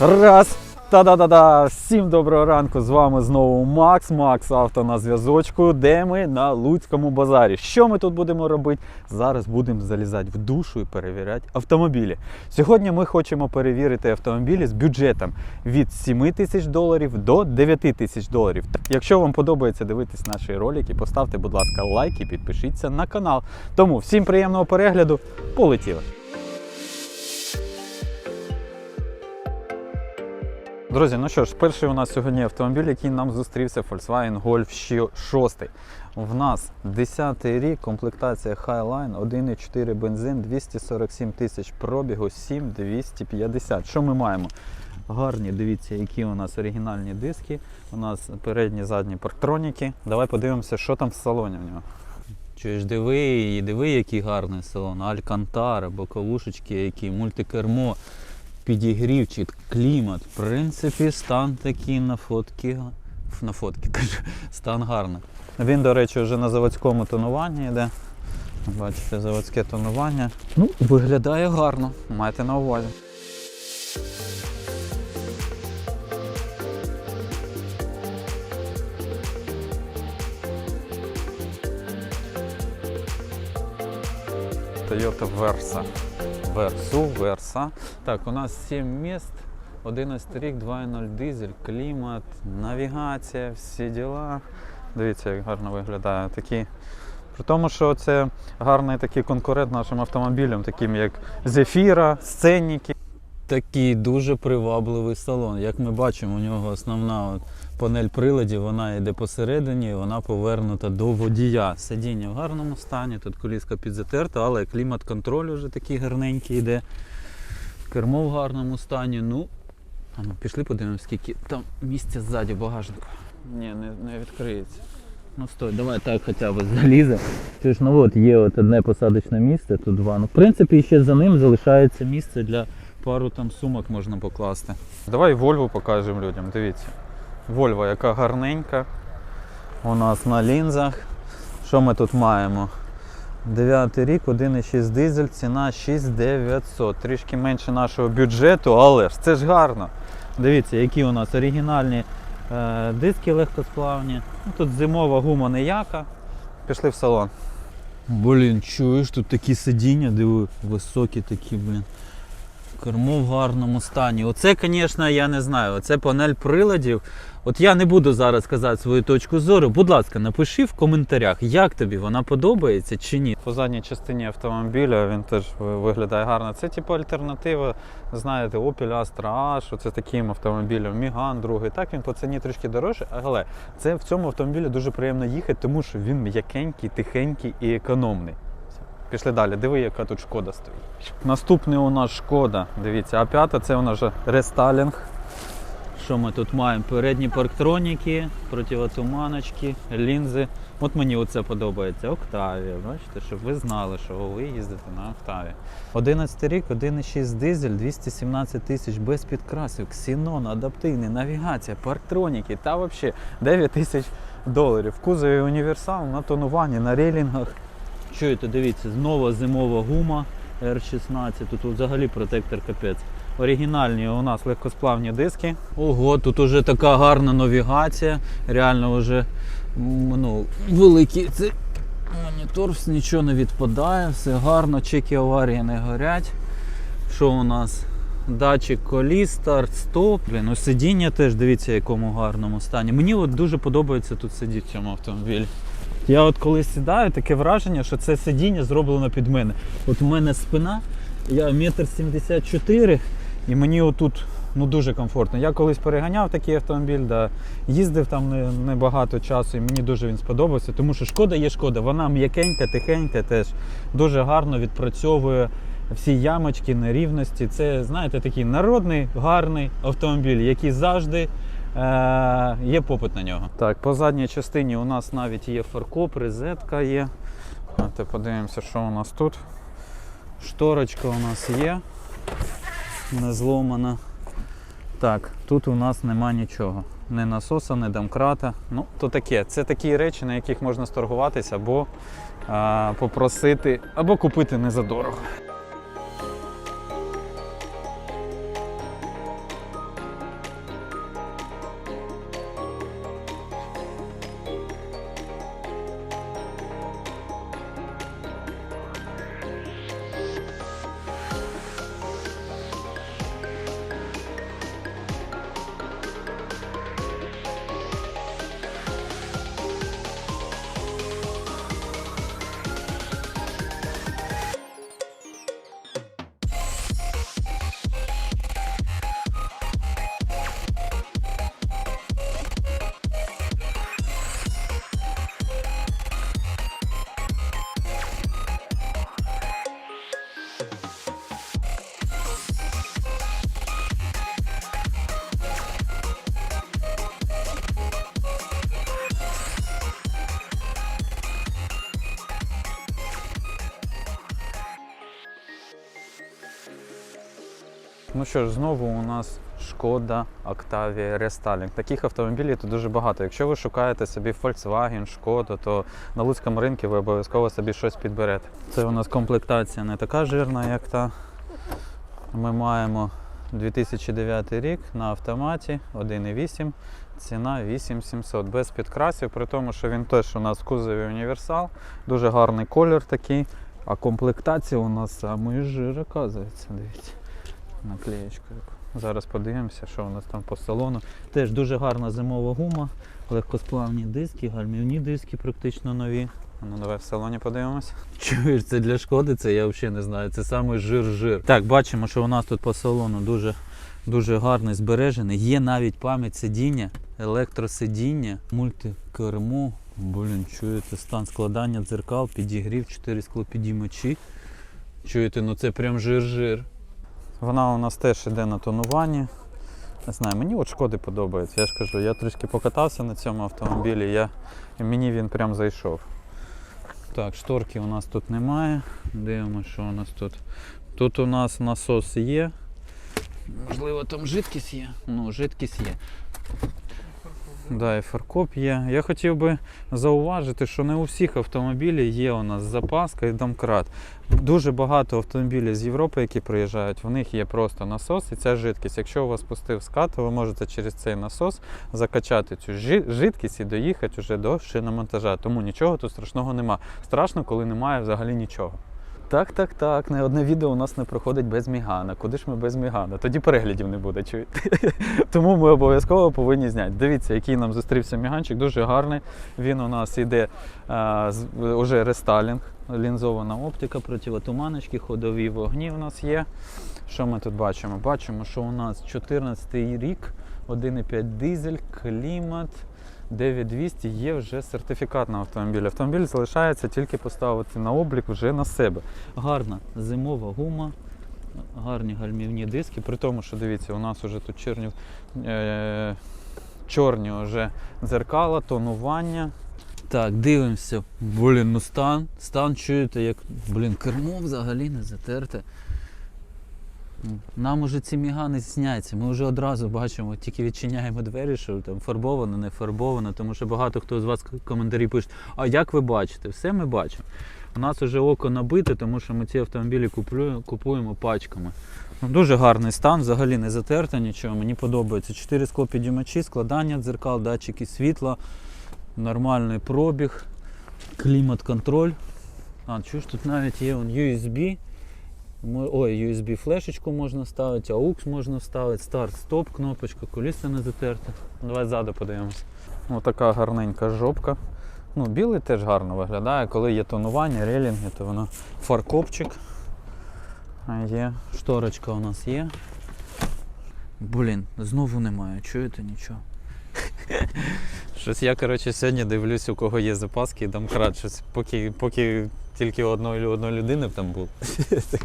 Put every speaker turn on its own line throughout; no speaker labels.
Раз. Та-да-да-да! Всім доброго ранку! З вами знову Макс, Макс Авто на зв'язочку, де ми на Луцькому базарі. Що ми тут будемо робити? Зараз будемо залізати в душу і перевіряти автомобілі. Сьогодні ми хочемо перевірити автомобілі з бюджетом від 7 тисяч доларів до 9 тисяч доларів. Якщо вам подобається дивитись наші ролики, поставте, будь ласка, лайк і підпишіться на канал. Тому всім приємного перегляду, полетіли! Друзі, ну що ж, перший у нас сьогодні автомобіль, який нам зустрівся Volkswagen Golf 6. В нас 10 рік, комплектація Highline, 1,4 бензин, 247 тисяч пробігу, 7250. Що ми маємо? Гарні, дивіться, які у нас оригінальні диски. У нас передні, задні парктроніки. Давай подивимося, що там в салоні в нього. Чуєш, диви, диви, який гарний салон. Алькантара, боковушечки, які, мультикермо підігрівчик, клімат. В принципі, стан такий на фотки. На фотки кажу, стан гарний. Він, до речі, вже на заводському тонуванні йде. Бачите, заводське тонування. Ну, виглядає гарно, майте на увазі. Toyota Versa. Версу, Верса. Так, у нас 7 міст, 11 рік, 2.0 дизель, клімат, навігація, всі діла. Дивіться, як гарно виглядає. Такі. При тому, що це гарний такий конкурент нашим автомобілям, таким як Зефіра, Сценники. Такий дуже привабливий салон. Як ми бачимо, у нього основна от панель приладів, вона йде посередині, і вона повернута до водія. Сидіння в гарному стані, тут коліска підзатерта, але клімат-контроль вже такий гарненький йде. Кермо в гарному стані. Ну, а ну пішли подивимось, скільки там місця ззаді в багажнику. Ні, не, не відкриється. Ну стой, давай так хоча б залізе. Ж ну от є от одне посадочне місце, тут два. Ну, в принципі, ще за ним залишається місце для пару там сумок можна покласти. Давай Вольву покажемо людям, дивіться. Вольва, яка гарненька. У нас на лінзах. Що ми тут маємо? 9 рік, 1,6 дизель, ціна 6900. Трішки менше нашого бюджету, але ж це ж гарно. Дивіться, які у нас оригінальні е, диски легкосплавні. Ну, тут зимова гума ніяка. Пішли в салон. Блін, чуєш, тут такі сидіння, диви, високі такі, блін. Кермо в гарному стані. Оце, звісно, я не знаю. Оце панель приладів. От я не буду зараз казати свою точку зору. Будь ласка, напиши в коментарях, як тобі вона подобається чи ні. По задній частині автомобіля він теж виглядає гарно. Це типу альтернатива, знаєте, Opel Astra H, оце таким автомобілем, Міган другий. Так він по ціні трішки дорожче, але це в цьому автомобілі дуже приємно їхати, тому що він м'якенький, тихенький і економний. Пішли далі, диви, яка тут шкода стоїть. Наступний у нас шкода. Дивіться, А5 це у нас вже рестайлінг. Що ми тут маємо? Передні парктроніки, противотуманочки, лінзи. От мені оце подобається. Октавія. Бачите, щоб ви знали, що ви їздите на Октаві. 11 рік, 1,6 дизель, 217 тисяч без підкрасів, ксенон, адаптивний, навігація, парктроніки та взагалі 9 тисяч доларів. Кузові універсал на тонуванні, на рейлінгах. Чуєте, дивіться, нова зимова гума R16, тут взагалі протектор капець. Оригінальні у нас легкосплавні диски. Ого, тут уже така гарна навігація. Реально вже ну, великий це монітор, нічого не відпадає, все гарно, чеки аварії не горять. Що у нас? Датчик коліс, старт, стоп. Блін, ну сидіння теж дивіться, якому гарному стані. Мені от дуже подобається тут сидіти в цьому автомобілі. Я от коли сідаю, таке враження, що це сидіння зроблено під мене. От у мене спина, я метр сімдесят чотири, і мені отут ну, дуже комфортно. Я колись переганяв такий автомобіль, да, їздив там не- небагато часу, і мені дуже він сподобався, тому що шкода є шкода, вона м'якенька, тихенька теж дуже гарно відпрацьовує всі ямочки, нерівності. Це, знаєте, такий народний, гарний автомобіль, який завжди є попит на нього. Так, по задній частині у нас навіть є фаркоп, розетка є. Давайте подивимося, що у нас тут. Шторочка у нас є. Не зломана. Так, тут у нас нема нічого. Ні насоса, ні домкрата. Ну, то таке. Це такі речі, на яких можна сторгуватися або а, попросити, або купити не за дорого. Ну що ж, знову у нас Шкода Octavia Restyling. Таких автомобілів тут дуже багато. Якщо ви шукаєте собі Volkswagen, Шкоду, то на луцькому ринку ви обов'язково собі щось підберете. Це у нас комплектація не така жирна, як та. Ми маємо 2009 рік на автоматі 1,8, ціна 8700 без підкрасів, при тому, що він теж у нас кузові універсал, дуже гарний колір такий. А комплектація у нас самий жир, оказується. Дивіться. Наклеєчка. Зараз подивимося, що у нас там по салону. Теж дуже гарна зимова гума, легкосплавні диски, гальмівні диски практично нові. Ну давай в салоні подивимось. Чуєш, це для шкоди, це я взагалі не знаю. Це саме жир-жир. Так, бачимо, що у нас тут по салону дуже, дуже гарний збережений. Є навіть пам'ять сидіння, електросидіння, мультикермо. Блін, чуєте, стан складання дзеркал, підігрів, 4 склопідіймачі. Чуєте, ну це прям жир-жир. Вона у нас теж іде на тонуванні. Не знаю, мені от шкоди подобається. Я ж кажу, я трішки покатався на цьому автомобілі, я, мені він прям зайшов. Так, шторки у нас тут немає. Дивимося, що у нас тут. Тут у нас насос є. Можливо, там жидкість є. Ну, жидкість є. Да, і фаркоп є. Я хотів би зауважити, що не у всіх автомобілів є у нас запаска і домкрат. Дуже багато автомобілів з Європи, які приїжджають, в них є просто насос і ця жидкість. Якщо у вас пустив скат, то ви можете через цей насос закачати цю жидкість і доїхати вже до шиномонтажа. Тому нічого тут страшного нема. Страшно, коли немає взагалі нічого. Так, так, так. Не одне відео у нас не проходить без Мігана. Куди ж ми без Мігана? Тоді переглядів не буде, чуєте? Тому ми обов'язково повинні зняти. Дивіться, який нам зустрівся міганчик, дуже гарний. Він у нас іде а, з- уже рестайлінг, лінзована оптика, противотуманочки, ходові вогні у нас є. Що ми тут бачимо? Бачимо, що у нас 14 рік, 1,5 дизель, клімат. 9200 є вже сертифікат на автомобіль. Автомобіль залишається тільки поставити на облік вже на себе. Гарна зимова гума, гарні гальмівні диски. При тому, що дивіться, у нас вже тут чорні, е, чорні вже дзеркала, тонування. Так, дивимося. Блін, ну стан. Стан чуєте, як блін, кермо взагалі не затерте. Нам уже ці мігани зняться. Ми вже одразу бачимо, тільки відчиняємо двері, що там фарбовано, не фарбовано, тому що багато хто з вас коментарі пише, а як ви бачите? Все ми бачимо. У нас вже око набите, тому що ми ці автомобілі куплю- купуємо пачками. Ну, дуже гарний стан, взагалі не затерто нічого. Мені подобається. Чотири склопідіймачі, складання дзеркал, датчики світла, нормальний пробіг, клімат-контроль. А, чуєш, тут навіть є USB. Ой, USB флешечку можна ставити, AUX можна ставити, старт-стоп, кнопочка, коліса не затерте. Давай ззаду подивимось. Ось така гарненька жопка. Ну, білий теж гарно виглядає. Коли є тонування, релінги, то воно фаркопчик. Є. Шторочка у нас є. Блін, знову немає, чуєте нічого? Щось я, коротше, сьогодні дивлюсь, у кого є запаски і домкрат. Щось поки, поки тільки одної, одної людини б там був.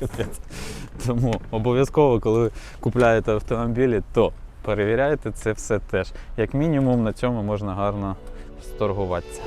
Тому обов'язково, коли купляєте автомобілі, то перевіряйте це все теж. Як мінімум на цьому можна гарно сторгуватися.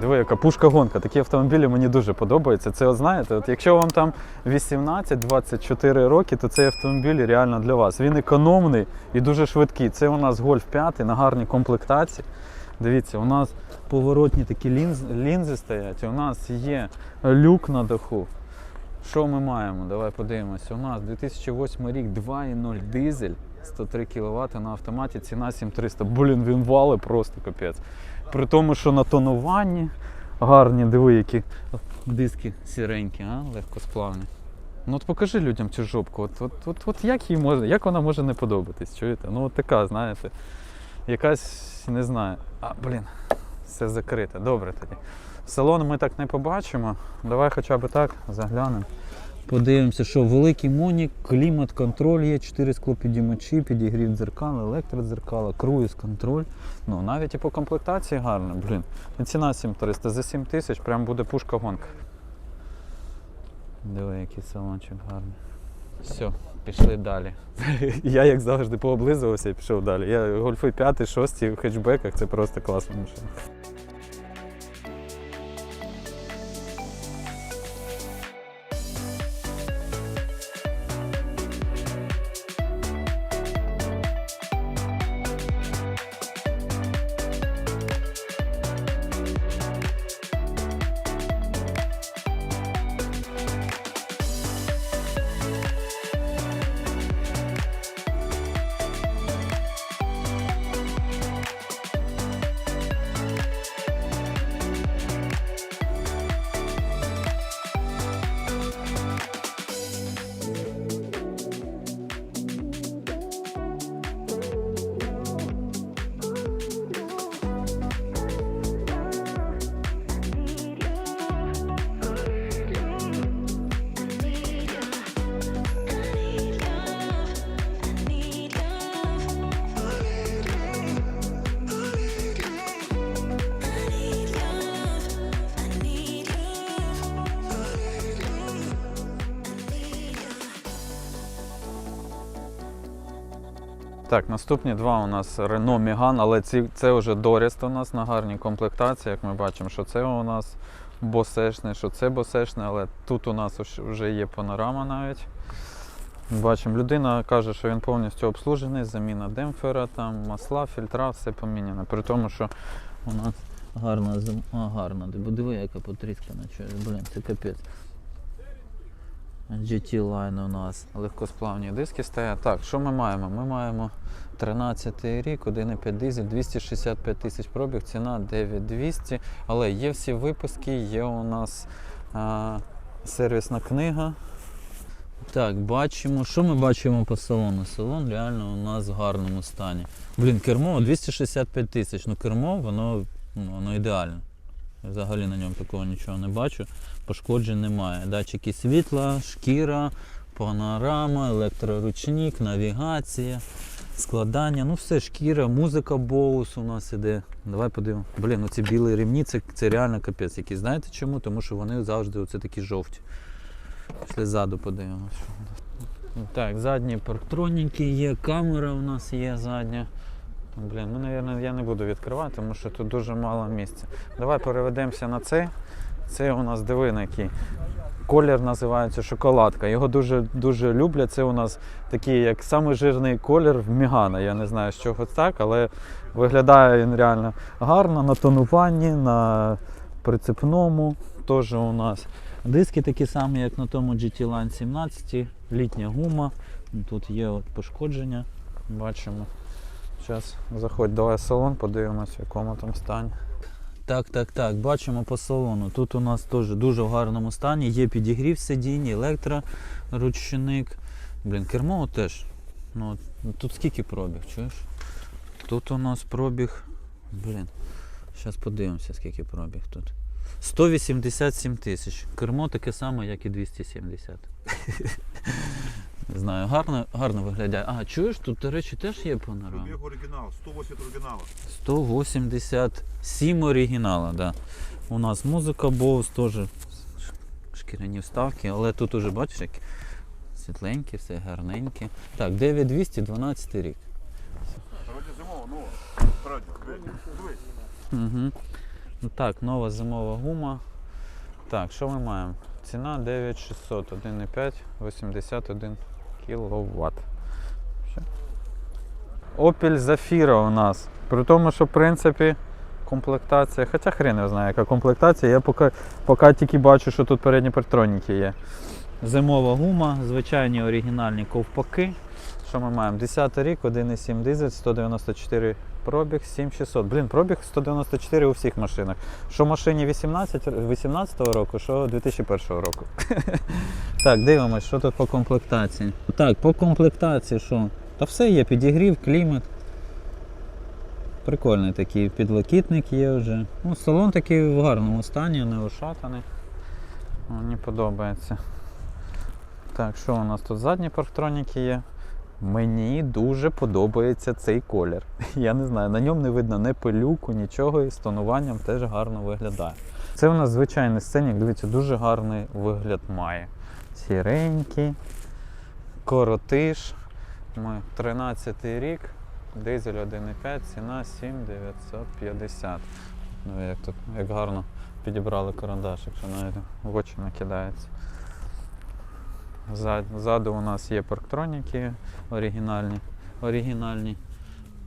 Диви, яка пушка гонка. Такі автомобілі мені дуже подобаються. Це знаєте, от якщо вам там 18-24 роки, то цей автомобіль реально для вас. Він економний і дуже швидкий. Це у нас Golf 5 на гарній комплектації. Дивіться, у нас поворотні такі лінз, лінзи стоять. У нас є люк на даху. Що ми маємо? Давай подивимося. У нас 2008 рік 2.0 дизель, 103 кВт на автоматі, ціна 7300. Блін, він вали просто капець. При тому, що на тонуванні гарні, диви, які диски сіренькі, а? легкосплавні. Ну от покажи людям цю жопку. От, от, от, от як їй може, як вона може не подобатись, чуєте? Ну от така, знаєте, якась, не знаю. А, блін, все закрите. Добре тоді. Салон ми так не побачимо. Давай хоча б так заглянемо. Подивимося, що великий монік, клімат-контроль є, 4 склопідіймачі, підігрів дзеркал, електродзеркала, круїз контроль. Ну навіть і по комплектації гарно, блін. І ціна 7300, за 7 тисяч прям буде пушка гонка. Диви, який салончик гарний. Все, Пішли далі. Я, як завжди, пооблизувався і пішов далі. Я гольфи 5, 6 в хетчбеках це просто класна машина. Так, наступні два у нас Renault Megane, але ці, це вже Доріст у нас на гарній комплектації, як ми бачимо, що це у нас босешне, що це босешне, але тут у нас вже є панорама навіть. Бачимо, людина каже, що він повністю обслужений, заміна демпфера, там, масла, фільтра, все поміняно. При тому, що у нас гарна зим... А, гарна. Бо диви, яка потріскана. Блін, це капець. GT Line у нас легкосплавні диски стоять. Так, що ми маємо? Ми маємо 13 рік, 1,5 дизель, 265 тисяч пробіг, ціна 9200. Але є всі випуски, є у нас а, сервісна книга. Так, бачимо. Що ми бачимо по салону? Салон реально у нас в гарному стані. Блін, кермо 265 тисяч. Ну кермо, воно, ну, воно ідеальне. Взагалі на ньому такого нічого не бачу. Пошкоджень немає. Датчики світла, шкіра, панорама, електроручник, навігація, складання. Ну все, шкіра, музика Боус у нас іде. Давай подивимо. Блін, оці білі ремні, це, це реально капець якийсь. Знаєте чому? Тому що вони завжди оце такі жовті. Пішли ззаду подивимося. Так, задні парктроніки є, камера у нас є задня. Блін, ну, мабуть, я не буду відкривати, тому що тут дуже мало місця. Давай переведемося на цей. Це у нас диви на який. Колір називається шоколадка. Його дуже дуже люблять. Це у нас такий, як самий жирний колір в Мігана. Я не знаю, з чого так, але виглядає він реально гарно на тонуванні, на прицепному. Теж у нас диски такі самі, як на тому GT Line 17, літня гума. Тут є от пошкодження. Бачимо. Зараз заходь, давай салон, подивимось, в якому там стані. Так, так, так, бачимо по салону. Тут у нас теж дуже в гарному стані. Є підігрів сидінь, електроручник. Блін, кермо теж. Ну, тут скільки пробіг, чуєш? Тут у нас пробіг. Блін. Зараз подивимося, скільки пробіг тут. 187 тисяч. Кермо таке саме, як і 270. Не знаю, гарно, гарно виглядає. А, чуєш, тут, до речі, теж є панорама.
Пробег оригинал, 180 оригинала.
187 оригінала, да. У нас музика Bose теж шкіряні вставки, але тут уже бачиш, як світленькі, все гарненьке. Так, 9200, 12 рік.
Вроде зимова, ну.
Угу. Ну так, нова зимова гума. Так, що ми маємо? Ціна 9600, 1,5, 81 кВт. Opel Zafira у нас. При тому, що в принципі комплектація, хоча хрен не знає, яка комплектація, я поки, поки тільки бачу, що тут передні партроніки є. Зимова гума, звичайні оригінальні ковпаки. Що ми маємо? 10 рік, 1,7 дизель, 194 пробіг, 7600. Блін, пробіг 194 у всіх машинах. Що в машині 18, 18 року, що 2001 року. так, дивимось, що тут по комплектації. Так, по комплектації що? Та все є, підігрів, клімат. Прикольний такий підлокітник є вже. Ну, салон такий в гарному стані, не ушатаний. Мені подобається. Так, що у нас тут задні парктроніки є? Мені дуже подобається цей колір. Я не знаю, на ньому не видно ні пилюку, нічого, і з тонуванням теж гарно виглядає. Це у нас звичайний сценік, дивіться, дуже гарний вигляд має. Сіренький, Коротиш. Ми 13 рік, дизель 1,5, ціна 7950. Ну, як тут, як гарно підібрали карандаш, якщо навіть в очі накидається. Ззад- Ззаду у нас є парктроніки оригінальні. оригінальні.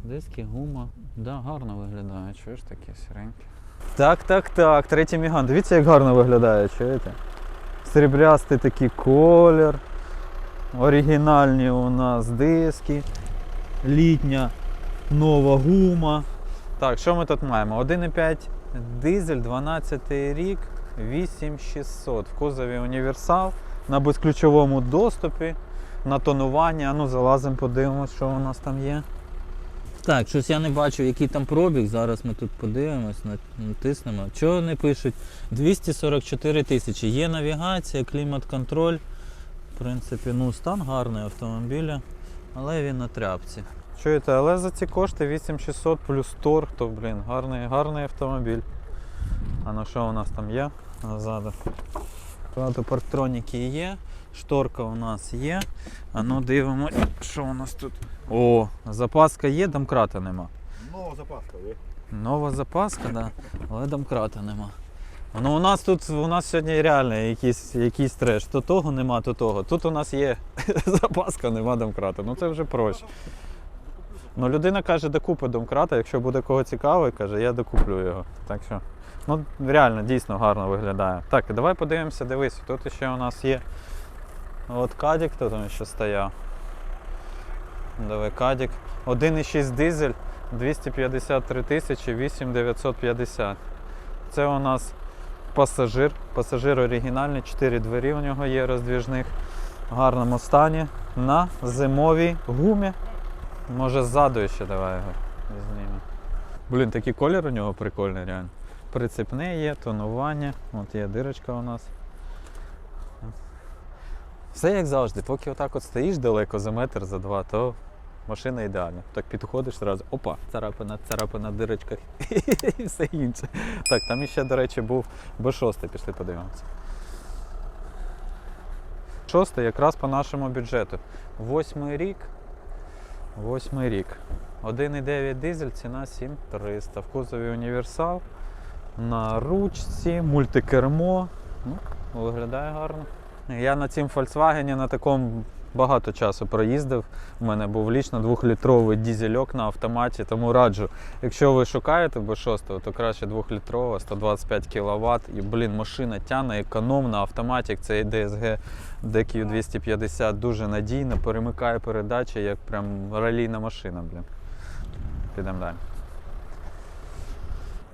Диски, гума. Да, гарно виглядає. Чуєш такі сіренькі. Так, так, так. Третій міган. Дивіться, як гарно виглядає, чуєте? Сріблястий такий колір. Оригінальні у нас диски. Літня нова гума. Так, що ми тут маємо? 1,5 дизель, 12 рік, 8600. В кузові універсал на безключовому доступі, на тонування. Ну, залазимо, подивимось, що у нас там є.
Так, щось я не бачу, який там пробіг. Зараз ми тут подивимось, натиснемо. Чого не пишуть? 244 тисячі. Є навігація, клімат-контроль. В принципі, ну стан гарний автомобіля, але він на тряпці.
Чуєте, але за ці кошти 8600 плюс торг, то, блін, гарний, гарний автомобіль. А на що у нас там є? Назаду. Багато парктроніки є, шторка у нас є. А ну дивимо, що у нас тут. О, запаска є, домкрата нема.
Нова запаска, є.
Нова запаска, да, але домкрата нема. Ну у нас тут у нас сьогодні реально якийсь, якийсь треш. То того нема, то того. Тут у нас є запаска, нема домкрата. Ну це вже проще. Ну людина каже, докупи домкрата, якщо буде кого цікавий, каже, я докуплю його. Так що, ну реально, дійсно гарно виглядає. Так, давай подивимося, дивись, тут ще у нас є. От Кадік, хто там ще стояв. Давай Кадік. 1,6 дизель, 253 тисячі 8950. Це у нас пасажир. Пасажир оригінальний, 4 двері у нього є роздвіжних. В гарному стані. На зимовій гумі. Може ззаду ще давай його знімемо. Блін, такий колір у нього прикольний реально. Прицепне є, тонування. От є дирочка у нас. Все як завжди, поки отак от стоїш далеко за метр, за два, то машина ідеальна. Так підходиш зразу, опа, царапина, царапина, дирочка і все інше. Так, там іще, до речі, був Б6, пішли подивимося. Шостий якраз по нашому бюджету. Восьмий рік. Восьмий рік. 1,9 дизель, ціна 7300. В кузові універсал. На ручці, мультикермо. Ну, виглядає гарно. Я на цім Volkswagen на такому багато часу проїздив. У мене був лічно двохлітровий дізельок на автоматі, тому раджу. Якщо ви шукаєте B6, то краще двохлітрова, 125 кВт. І, блін, машина тяне, економна, автоматик, це DSG DQ250 дуже надійно, перемикає передачі, як прям ралійна машина, блін. Підемо далі.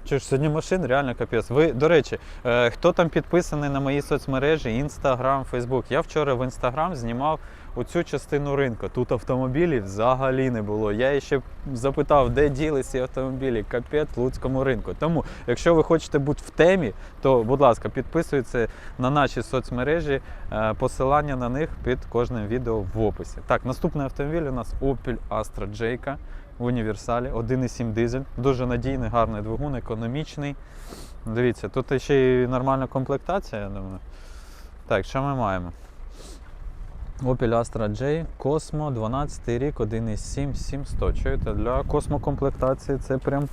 Чи ж сьогодні машин реально капець. Ви, до речі, е, хто там підписаний на мої соцмережі, Інстаграм, Фейсбук. Я вчора в Інстаграм знімав оцю частину ринку. Тут автомобілів взагалі не було. Я ще запитав, де діли ці автомобілі. Капець Луцькому ринку. Тому, якщо ви хочете бути в темі, то, будь ласка, підписуйтесь на наші соцмережі. Е, Посилання на них під кожним відео в описі. Так, наступний автомобіль у нас Opel Astra J в універсалі, 1,7 дизель, дуже надійний, гарний двигун, економічний. Дивіться, тут ще й нормальна комплектація, я думаю. Так, що ми маємо? Opel Astra J, Cosmo, 12 рік, 1,7 700. Чуєте, для космокомплектації це прям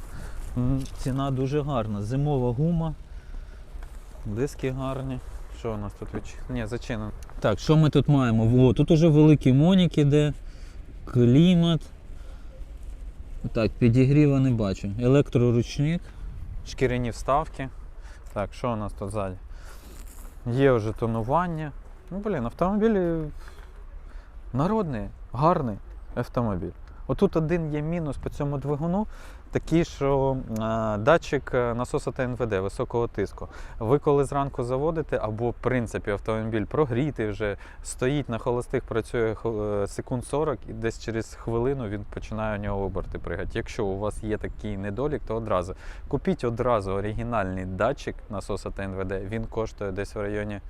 ціна дуже гарна. Зимова гума, диски гарні. Що у нас тут відч... Ні, зачинено.
Так, що ми тут маємо? О, тут уже великий монік іде, клімат. Так, підігріва не бачу. Електроручник.
шкіряні вставки. Так, що у нас тут ззаді? Є вже тонування. Ну, блін, автомобіль народний, гарний автомобіль. Отут один є мінус по цьому двигуну, такий, що датчик е, насоса ТНВД високого тиску. Ви коли зранку заводите, або в принципі автомобіль прогрітий вже, стоїть на холостих, працює е, секунд 40, і десь через хвилину він починає у нього оберти пригати. Якщо у вас є такий недолік, то одразу купіть одразу оригінальний датчик насоса ТНВД. Він коштує десь в районі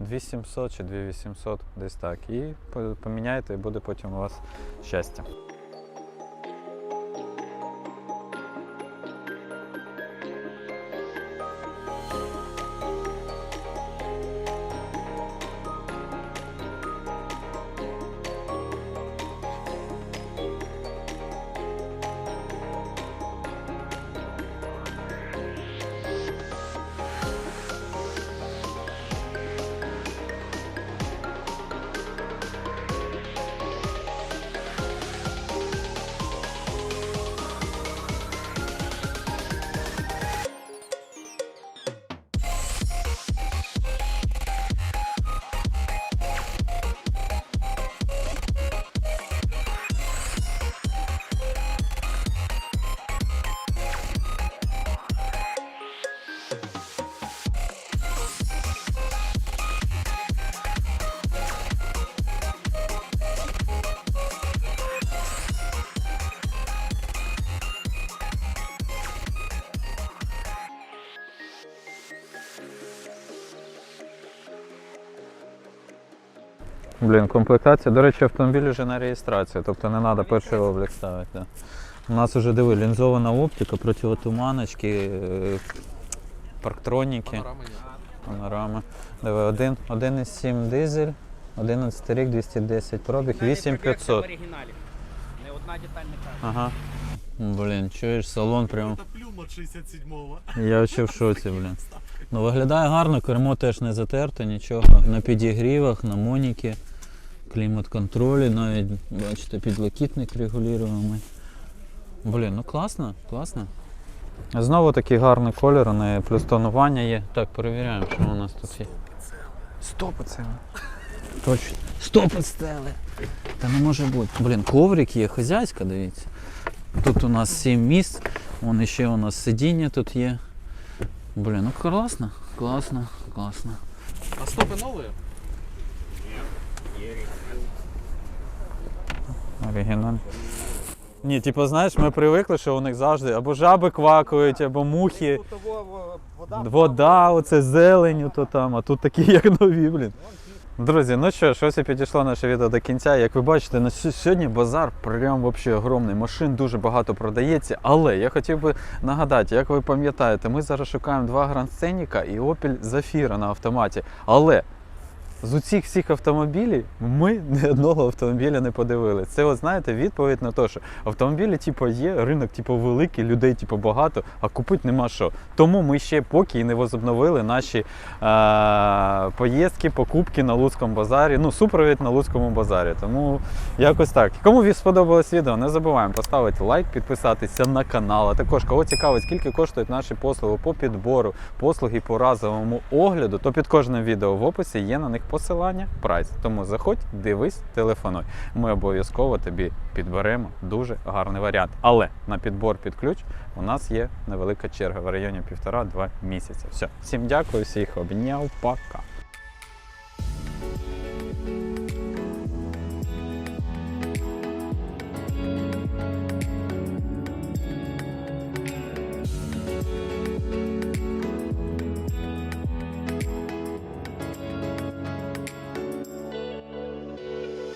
2700 чи 2800, десь так. І по- поміняйте, і буде потім у вас щастя. Блін, комплектація. До речі, автомобіль вже на реєстрації, тобто не треба перший облік ставити. Да. У нас вже диви, лінзована оптика, противотуманочки, е, парктроніки, панорами. Диви, один- 1,7 дизель, 11 рік, 210 пробіг, 8500.
В оригіналі. Не одна деталь не каже.
Ага. Блін, чуєш, салон прям.
Це плюм от 67-го.
Я ще в шоці, блін. Ну виглядає гарно, кермо теж не затерто, нічого. На підігрівах, на моніки, клімат-контролі, навіть, бачите, підлокітник регулюємий. Блін, ну класно, класно. Знову такий гарний колір, у неї плюс тонування є. Так, перевіряємо, що у нас тут є. Стопи це. Точно. Стопи стели. Та не може бути. Блін, коврик є, хазяйська, дивіться. Тут у нас 7 місць, вон ще у нас сидіння тут є. Блін, ну класно, класно, класно.
А стопи нові?
Оригіналь. Ні, типу, знаєш, ми привикли, що у них завжди або жаби квакають, або мухи,
вода.
оце зелень, то там, а тут такі, як нові, блін. Друзі, ну що ж, ось і підійшло наше відео до кінця. Як ви бачите, на сьогодні базар прям вообще огромний. Машин дуже багато продається. Але я хотів би нагадати, як ви пам'ятаєте, ми зараз шукаємо два Scenic і Opel Zafira на автоматі. Але з усіх всіх автомобілів ми ні одного автомобіля не подивилися. Це, от знаєте, відповідь на те, що автомобілі, типу, є, ринок, типу, великий, людей, типу, багато, а купити нема що. Тому ми ще поки і не возобновили наші е- поїздки, покупки на Луцькому базарі. Ну, супровід на Луцькому базарі. Тому якось так. Кому сподобалось відео, не забуваємо поставити лайк, підписатися на канал. А також кого цікавить, скільки коштують наші послуги по підбору, послуги по разовому огляду, то під кожним відео в описі є на них посилання, прайс. Тому заходь, дивись, телефонуй. Ми обов'язково тобі підберемо дуже гарний варіант. Але на підбор під ключ у нас є невелика черга в районі півтора-два місяці. Все, всім дякую, всіх обняв, пока.